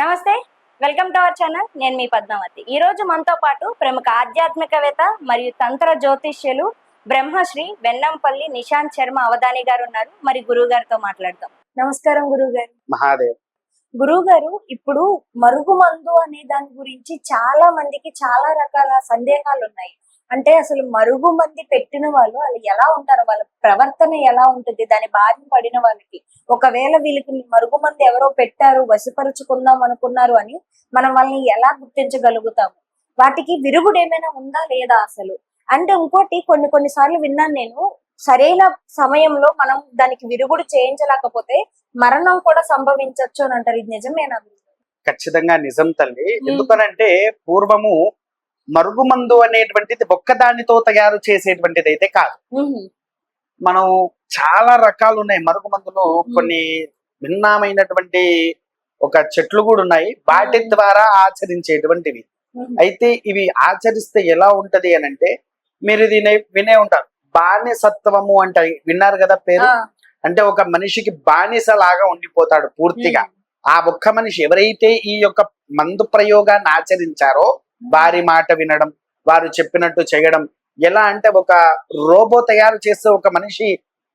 నమస్తే welcome to our channel. నేను మీ పద్మావతి. ఈ రోజు మనతో పాటు ప్రముఖ ఆధ్యాత్మికవేత్త మరియు తంత్ర జ్యోతిష్యులు బ్రహ్మశ్రీ వెన్నంపల్లి నిశాంత్ శర్మ అవధాని గారు ఉన్నారు. మరి గురువు గారితో మాట్లాడదాం. నమస్కారం గురువు గారు మహాదేవ్. గురువు గారు ఇప్పుడు మరుగుమందు అనే దాని గురించి చాలా మందికి చాలా రకాల సందేహాలు ఉన్నాయి అంటే అసలు మరుగు మంది పెట్టిన వాళ్ళు వాళ్ళు ఎలా ఉంటారు? వాళ్ళ ప్రవర్తన ఎలా ఉంటుంది? దాని బారిన పడిన వాళ్ళకి. ఒకవేళ వీళ్ళకి మరుగు మంది ఎవరో పెట్టారు వశపరుచుకుందాం అనుకున్నారు అని మనం వాళ్ళని ఎలా గుర్తించగలుగుతాము? వాటికి విరుగుడు ఏమైనా ఉందా లేదా అసలు? అంటే ఇంకోటి కొన్ని కొన్ని సార్లు విన్నాను నేను సరైన సమయంలో మనం దానికి విరుగుడు చేయించలేకపోతే మరణం కూడా సంభవించవచ్చు అని అంటారు. ఇది నిజమేనా ఖచ్చితంగా నిజం తల్లి. ఎందుకనంటే పూర్వము మరుగుమందు అనేటువంటిది ఒక్కదానితో తయారు చేసేటువంటిది అయితే కాదు మనం చాలా రకాలు ఉన్నాయి మరుగుమందులు. కొన్ని భిన్నమైనటువంటి ఒక చెట్లు కూడా ఉన్నాయి. వాటి. ద్వారా ఆచరించేటువంటివి. అయితే ఇవి ఆచరిస్తే ఎలా ఉంటది అని అంటే మీరు ఇది వినే ఉంటారు. బానిసత్వము అంటే. విన్నారు కదా పేరు? అంటే ఒక మనిషికి బానిస లాగా ఉండిపోతాడు పూర్తిగా. ఆ ఒక్క మనిషి ఎవరైతే ఈ యొక్క మందు ప్రయోగాన్ని ఆచరించారో వారి మాట వినడం వారు చెప్పినట్టు చేయడం ఎలా అంటే ఒక రోబో తయారు చేసే ఒక మనిషి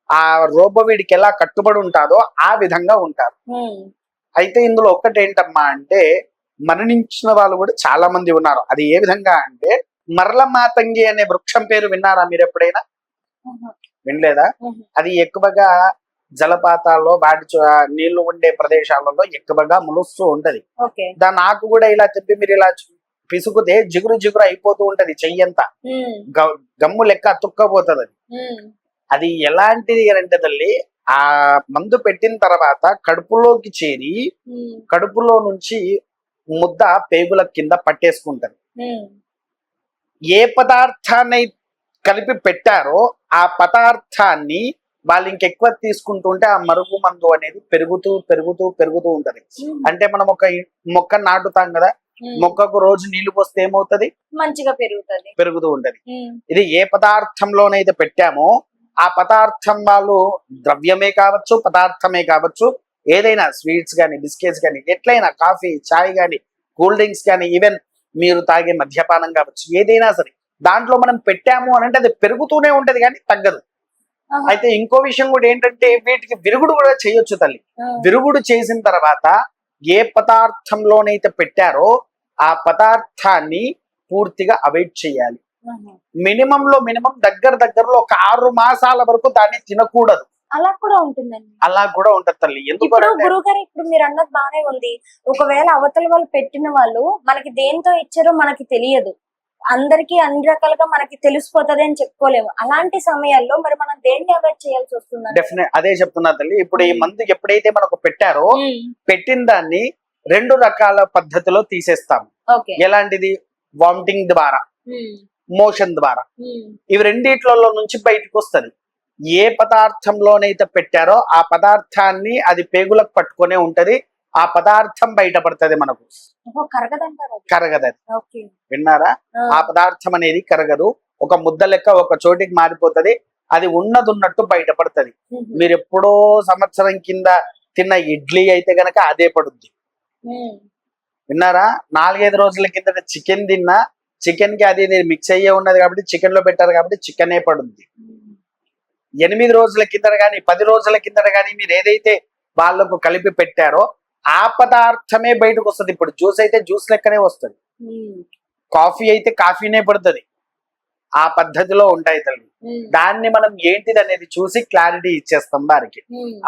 ఆ రోబో వీడికి ఎలా కట్టుబడి ఉంటాదో ఆ విధంగా ఉంటారు. అయితే ఇందులో ఒక్కటి ఏంటమ్మా అంటే మరణించిన వాళ్ళు కూడా చాలా మంది ఉన్నారు. అది ఏ విధంగా అంటే మరల మాతంగి అనే వృక్షం పేరు విన్నారా మీరు ఎప్పుడైనా? వినలేదా. అది ఎక్కువగా జలపాతాల్లో వాటి నీళ్ళు ఉండే ప్రదేశాలలో ఎక్కువగా ములుస్తూ ఉంటది. దాని ఆకు కూడా ఇలా చెప్పి మీరు ఇలా పిసుకుతే జిగురు జిగురు అయిపోతూ ఉంటది చెయ్యంతా. గమ్ము లెక్క అతుక్కపోతుంది అది. అది ఎలాంటిది అంటే తల్లి ఆ మందు పెట్టిన తర్వాత కడుపులోకి చేరి కడుపులో నుంచి ముద్ద పేగుల కింద పట్టేసుకుంటది. ఏ పదార్థాన్ని కలిపి పెట్టారో ఆ పదార్థాన్ని వాళ్ళు ఇంకెక్కువ తీసుకుంటుంటే ఆ మరుగు మందు అనేది పెరుగుతూ పెరుగుతూ పెరుగుతూ ఉంటది. అంటే మనం ఒక మొక్క నాటుతాం కదా. మొక్కకు రోజు నీళ్ళు పోస్తే ఏమవుతది? మంచిగా పెరుగుతుంది. పెరుగుతూ ఉంటది. ఇది ఏ పదార్థంలోనైతే పెట్టామో ఆ పదార్థం వాళ్ళు ద్రవ్యమే కావచ్చు పదార్థమే కావచ్చు ఏదైనా స్వీట్స్ కానీ బిస్కెట్స్ కానీ ఎట్లయినా కాఫీ చాయ్ కానీ కూల్ డ్రింక్స్ కానీ ఈవెన్ మీరు తాగే మద్యపానం కావచ్చు ఏదైనా సరే దాంట్లో మనం పెట్టాము అని అంటే అది పెరుగుతూనే ఉంటది కానీ తగ్గదు. అయితే ఇంకో విషయం కూడా ఏంటంటే వీటికి విరుగుడు కూడా చేయొచ్చు తల్లి. విరుగుడు చేసిన తర్వాత ఏ పదార్థంలోనైతే పెట్టారో ఆ పదార్థాన్ని పూర్తిగా అవాయిడ్ చేయాలి. ఆహా. మినిమం లో మినిమం దగ్గర దగ్గరలో ఒక ఆరు మాసాల వరకు దాన్ని తినకూడదు. అలా కూడా ఉంటుందండి. అలా కూడా ఉంటది తల్లి. ఎందుకు గురువు గారు ఇప్పుడు మీరు అన్నది బానే ఉంది. ఒకవేళ అవతల వాళ్ళు పెట్టిన వాళ్ళు మనకి దేంతో ఇచ్చారో మనకి తెలియదు. అందరికి అన్ని రకాలుగా మనకి తెలిసిపోతది అని చెప్పుకోలేము. అలాంటి సమయాల్లో మరి మనం దేన్ని అవాయిడ్ చేయాల్సి వస్తుంది డెఫినెట్ అదే చెప్తున్నా తల్లి. ఇప్పుడు ఈ మందు ఎప్పుడైతే మనకు పెట్టారో పెట్టిన దాన్ని రెండు రకాల పద్ధతిలో తీసేస్తాం ఓకే. ఎలాంటిది? వామిటింగ్ ద్వారా మోషన్ ద్వారా. ఇవి రెండిట్లలో నుంచి బయటకు వస్తది. ఏ పదార్థంలోనైతే పెట్టారో ఆ పదార్థాన్ని అది పేగులకు పట్టుకునే ఉంటది. ఆ పదార్థం బయటపడుతుంది మనకు. కరగదంటారు అది. కరగదు అది. ఓకే. విన్నారా? ఆ, పదార్థం అనేది కరగదు. ఒక ముద్ద లెక్క ఒక చోటికి మారిపోతది. అది ఉన్నది ఉన్నట్టు బయటపడుతుంది మీరు ఎప్పుడో సంవత్సరం కింద తిన్న ఇడ్లీ అయితే గనక అదే పడుద్ది. విన్నారా? నాలుగైదు రోజుల కింద చికెన్ తిన్నా చికెన్కి అది మిక్స్ అయ్యే ఉన్నది కాబట్టి చికెన్లో పెట్టారు కాబట్టి చికెనే పడుద్ది. ఎనిమిది రోజుల కిందట కానీ పది రోజుల కిందట కానీ మీరు ఏదైతే వాళ్ళకు కలిపి పెట్టారో ఆ పదార్థమే బయటకు వస్తుంది. ఇప్పుడు జ్యూస్ అయితే జ్యూస్ లెక్కనే వస్తుంది. కాఫీ అయితే కాఫీనే పడుతుంది. ఆ పద్ధతిలో ఉంటాయి తల్లి. దాన్ని మనం ఏంటిది అనేది చూసి క్లారిటీ ఇచ్చేస్తాం వారికి.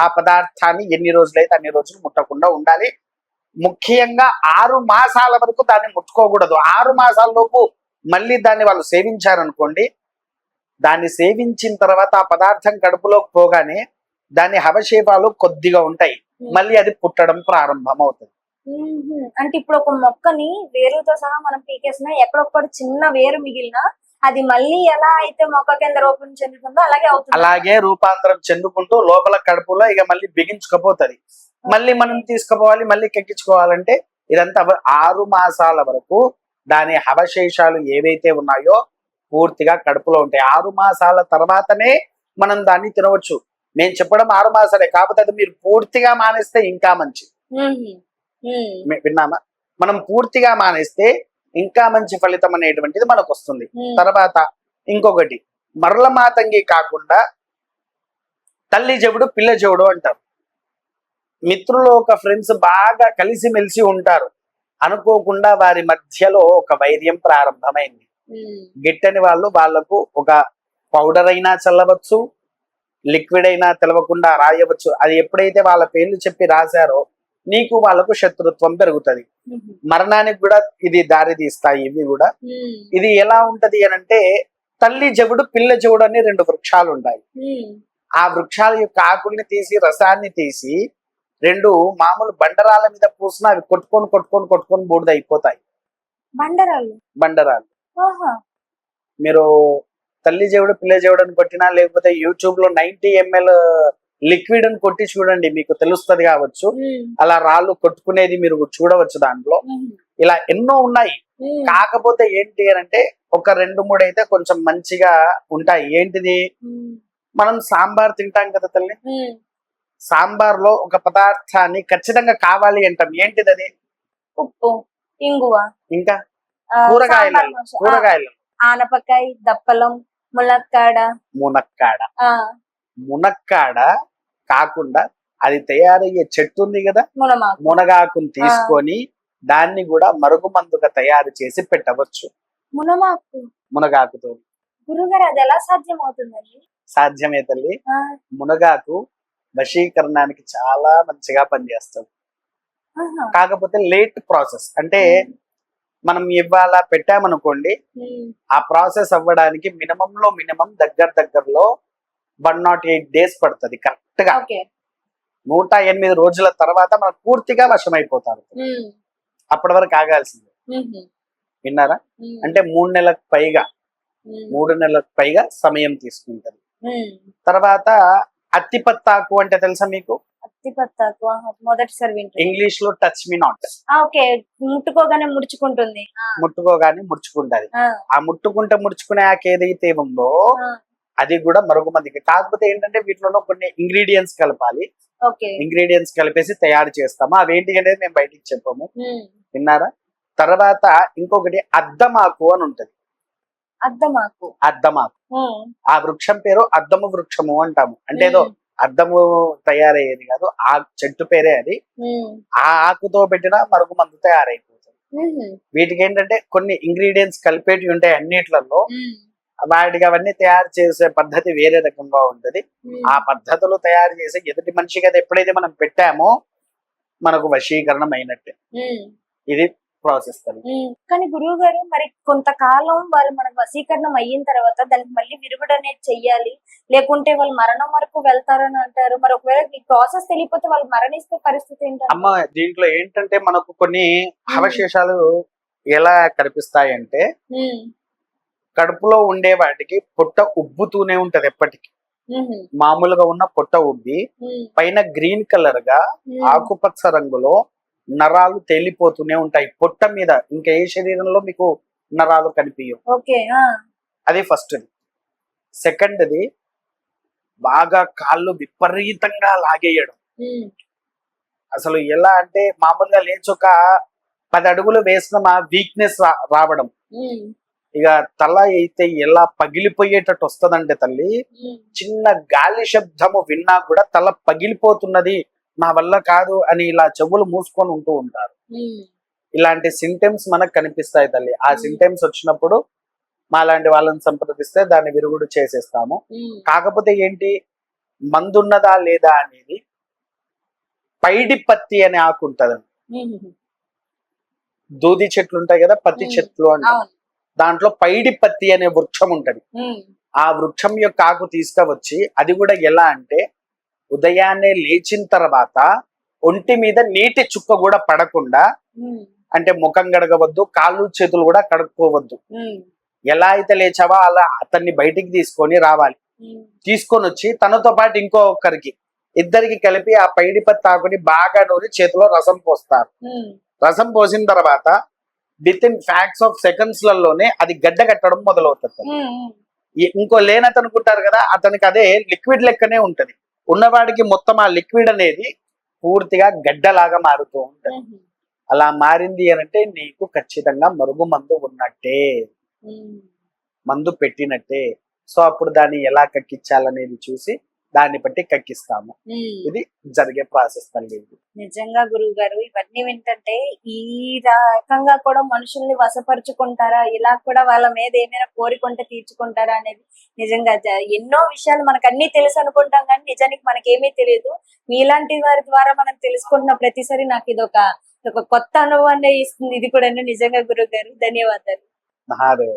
ఆ పదార్థాన్ని ఎన్ని రోజులైతే అన్ని రోజులు ముట్టకుండా ఉండాలి. ముఖ్యంగా ఆరు మాసాల వరకు దాన్ని ముట్టుకోకూడదు. ఆరు మాసాల లోపు మళ్ళీ దాన్ని వాళ్ళు సేవించారనుకోండి దాన్ని సేవించిన తర్వాత ఆ పదార్థం కడుపులోకి పోగానే దాని హవశేపాలు కొద్దిగా ఉంటాయి. మళ్ళీ అది పుట్టడం ప్రారంభం అవుతుంది. అంటే ఇప్పుడు ఒక మొక్కని వేరుతో సహా మనం పీకేసినా ఎక్కడొక్కడు చిన్న వేరు మిగిలినా అది మళ్ళీ ఎలా అయితే మొక్క కింద రూపం చెందుతుందో అలాగే అవుతుంది. అలాగే రూపాంతరం చెందుకుంటూ లోపల కడుపులో ఇక మళ్ళీ బిగించుకపోతుంది. మళ్ళీ మనం తీసుకుపోవాలి మళ్ళీ కెక్కించుకోవాలంటే ఇదంతా ఆరు మాసాల వరకు దాని అవశేషాలు ఏవైతే ఉన్నాయో పూర్తిగా కడుపులో ఉంటాయి. ఆరు మాసాల తర్వాతనే మనం దాన్ని తినవచ్చు. నేను చెప్పడం ఆరు మాసాలే కాకపోతే అది మీరు పూర్తిగా మానేస్తే ఇంకా మంచి విన్నామా? మనం పూర్తిగా మానేస్తే ఇంకా మంచి ఫలితం అనేటువంటిది మనకు వస్తుంది తర్వాత ఇంకొకటి మరల మాతంగి కాకుండా తల్లి చెవుడు పిల్ల చెవుడు అంటారు. మిత్రులు ఒక ఫ్రెండ్స్ బాగా కలిసిమెలిసి ఉంటారు. అనుకోకుండా వారి మధ్యలో ఒక వైర్యం ప్రారంభమైంది. గిట్టని వాళ్ళు వాళ్ళకు ఒక పౌడర్ అయినా చల్లవచ్చు లిక్విడ్ అయినా తెలవకుండా రాయవచ్చు. అది ఎప్పుడైతే వాళ్ళ పేర్లు చెప్పి రాశారో నీకు వాళ్ళకు శత్రుత్వం పెరుగుతుంది. మరణానికి కూడా ఇది దారి తీస్తాయి ఇవి కూడా. ఇది ఎలా ఉంటది అని అంటే తల్లి జవుడు పిల్ల జవుడు అని రెండు వృక్షాలు ఉంటాయి ఉమ్, ఆ వృక్షాల యొక్క ఆకుల్ని తీసి రసాన్ని తీసి రెండు మామూలు బండరాల మీద పూసిన అవి కొట్టుకొని కొట్టుకొని కొట్టుకొని బూడిద అయిపోతాయి. బండరాలు ఆహా మీరు తల్లి జవుడు పిల్ల జవుడు అని కొట్టినా లేకపోతే యూట్యూబ్లో నైన్టీ ఎంఎల్ లిక్విడ్ అని కొట్టి చూడండి మీకు తెలుస్తది కావచ్చు. అలా రాళ్ళు కొట్టుకునేది మీరు చూడవచ్చు దాంట్లో. ఇలా ఎన్నో ఉన్నాయి. కాకపోతే ఏంటి అని అంటే ఒక రెండు మూడు అయితే కొంచెం మంచిగా ఉంటాయి. ఏంటిది? మనం సాంబార్ తింటాం కదా తల్లి. సాంబార్లో ఒక పదార్థాన్ని ఖచ్చితంగా కావాలి అంటాం. ఏంటిది అది? ఉప్పు ఇంగువ. ఇంకా? కూరగాయలు. కూరగాయలు. ఆనపకాయ దప్పలం ములక్కాడ మునక్కాడ. ఆ. మునక్కాడ కాకుండా అది తయారయ్యే చెట్టు ఉంది కదా? మునగాకుని తీసుకొని దాన్ని కూడా మరుగు మందుగా తయారు చేసి పెట్టవచ్చు. మునమాకు మునగాకుతో గురుగారు అది ఎలా సాధ్యం అవుతుందండి సాధ్యమే తల్లి. మునగాకు వశీకరణానికి చాలా మంచిగా పనిచేస్తుంది. కాకపోతే లేట్ ప్రాసెస్. అంటే మనం ఇవాళ పెట్టామనుకోండి ఉమ్, ఆ ప్రాసెస్ అవ్వడానికి మినిమం లో మినిమం దగ్గర దగ్గరలో వన్ నాట్ ఎయిట్ డేస్ పడుతుంది కరెక్ట్గా నూట ఎనిమిది రోజుల తర్వాత మనకు పూర్తిగా వశమైపోతారు. ఉమ్, అప్పటి వరకు ఆగాల్సిందే. ఉమ్, విన్నారా? ఉమ్, అంటే మూడు నెలలకు పైగా మూడు నెలలకు పైగా సమయం తీసుకుంటది. తర్వాత అత్తిపత్తాకు అంటే తెలుసా మీకు? అత్తిపత్తాకు ఆహా, మొదటిసారి వింటున్నా. ఇంగ్లీష్లో టచ్ మీ నాట్ ఆ, ఓకే. ముట్టుకోగానే ముడుచుకుంటుంది. ఆ, ముట్టుకోగానే ముడుచుకుంటది. ఆ, ఆ ముట్టుకుంటే ముడుచుకునే ఆకు ఏదైతే ఉందో ఆ, అది కూడా మరుగుమందికి కాకపోతే ఏంటంటే వీటిలో కొన్ని ఇంగ్రీడియంట్స్ కలపాలి. ఓకే. ఇంగ్రీడియంట్స్ కలిపేసి తయారు చేస్తాము. అవేంటి అనేది మేము బయటికి చెప్పాము. విన్నారా? తర్వాత ఇంకొకటి అద్దమాకు అని ఉంటది. అద్దమాకు. అద్దమాకు. ఆ వృక్షం పేరు అద్దము వృక్షము అంటాము. అంటే ఏదో అద్దము తయారయ్యేది కాదు. ఆ చెట్టు పేరే అది. ఆ ఆకుతో పెట్టిన మరుగు మందు తయారైపోతుంది. వీటికి ఏంటంటే కొన్ని ఇంగ్రీడియంట్స్ కలిపేటివి ఉంటాయి అన్నిట్లలో. వాటికి అవన్నీ తయారు చేసే పద్ధతి వేరే రకంగా ఉంటది. ఆ పద్ధతులు తయారు చేసి ఎదుటి మనిషికి అది ఎప్పుడైతే మనం పెట్టామో మనకు వశీకరణం అయినట్టే ఇది ప్రాసెస్. కానీ గురువు గారు మరి కొంతకాలం వాళ్ళు మనకు వశీకరణం అయిన తర్వాత దానికి మళ్ళీ విరుగుడు అనేది చెయ్యాలి. లేకుంటే వాళ్ళు మరణం వరకు వెళ్తారని అంటారు. మరి ఒకవేళ ఈ ప్రాసెస్ తెలియకపోతే వాళ్ళు మరణిస్తే పరిస్థితి ఏంటంటే అమ్మ దీంట్లో ఏంటంటే మనకు కొన్ని అవశేషాలు ఎలా కనిపిస్తాయంటే కడుపులో ఉండే వాటికి పొట్ట ఉబ్బుతూనే ఉంటది ఎప్పటికీ. మామూలుగా ఉన్న పొట్ట ఉబ్బి పైన గ్రీన్ కలర్గా. ఆకుపచ్చ రంగులో నరాలు తేలిపోతూనే ఉంటాయి. పొట్ట మీద ఇంకా ఏ శరీరంలో మీకు నరాలు కనిపించవు అది ఫస్ట్ సెకండ్ది బాగా కాళ్ళు విపరీతంగా లాగేయడం. అసలు ఎలా అంటే మామూలుగా లేచి ఒక పది అడుగులు వేసిన మా వీక్నెస్ రావడం. ఇక తల అయితే ఎలా పగిలిపోయేటట్టు వస్తదంటే తల్లి. చిన్న గాలి శబ్దము విన్నా కూడా తల పగిలిపోతున్నది. నా వల్ల కాదు అని ఇలా చెవులు మూసుకొని ఉంటూ ఉంటారు. ఇలాంటి సింటమ్స్ మనకు కనిపిస్తాయి తల్లి. ఆ. సింటమ్స్ వచ్చినప్పుడు మా లాంటి వాళ్ళని సంప్రదిస్తే దాన్ని విరుగుడు చేసేస్తాము. కాకపోతే ఏంటి? మందున్నదా లేదా అనేది పైడి పత్తి అనే ఆకు ఉంటది. ఉమ్, దూది చెట్లు ఉంటాయి కదా పత్తి. చెట్లు అంటే అవును. దాంట్లో పైడి పత్తి అనే వృక్షం ఉంటది. ఆ వృక్షం యొక్క ఆకు తీసుకువచ్చి అది కూడా ఎలా అంటే ఉదయాన్నే లేచిన తర్వాత ఒంటి మీద నీటి చుక్క కూడా పడకుండా అంటే ముఖం గడగవద్దు కాళ్ళు చేతులు కూడా కడుక్కోవద్దు. ఎలా అయితే లేచావో అలా అతన్ని బయటికి తీసుకొని రావాలి. తీసుకొని వచ్చి తనతో పాటు ఇంకొకరికి ఇద్దరికి కలిపి ఆ పైడి పత్తి ఆకుని బాగా నూరి చేతిలో రసం పోస్తారు. రసం పోసిన తర్వాత within facts of seconds లలోనే అది గడ్డ కట్టడం మొదలవుతుంది. ఇంకో లేనతను అనుకుంటారు కదా అతనికి అదే లిక్విడ్ లెక్కనే ఉంటది. ఉన్నవాడికి మొత్తం ఆ లిక్విడ్ అనేది పూర్తిగా గడ్డలాగా మారుతూ ఉంటది. అలా మారింది అని అంటే నీకు ఖచ్చితంగా మరుగు మందు ఉన్నట్టే. మందు పెట్టినట్టే. సో అప్పుడు దాన్ని ఎలా కక్కించాలనేది చూసి దాన్ని బట్టి కక్కిస్తాము. ఇది జరిగే ప్రాసెస్ తల్లి. నిజంగా గురువు గారు ఇవన్నీ వింటుంటే ఈ రకంగా కూడా మనుషుల్ని వశపరుచుకుంటారా? ఇలా కూడా వాళ్ళ మీద ఏమైనా కోరికుంటే తీర్చుకుంటారా అనేది నిజంగా ఎన్నో విషయాలు మనకు అన్ని తెలుసు అనుకుంటాం కానీ నిజానికి మనకేమీ తెలియదు. మీలాంటి వారి ద్వారా మనం తెలుసుకుంటున్న ప్రతిసారి నాకు ఇది ఒక ఒక కొత్త అనుభవాన్ని ఇస్తుంది. ఇది కూడా నిజంగా గురువు గారు ధన్యవాదాలు. మహాదేవ.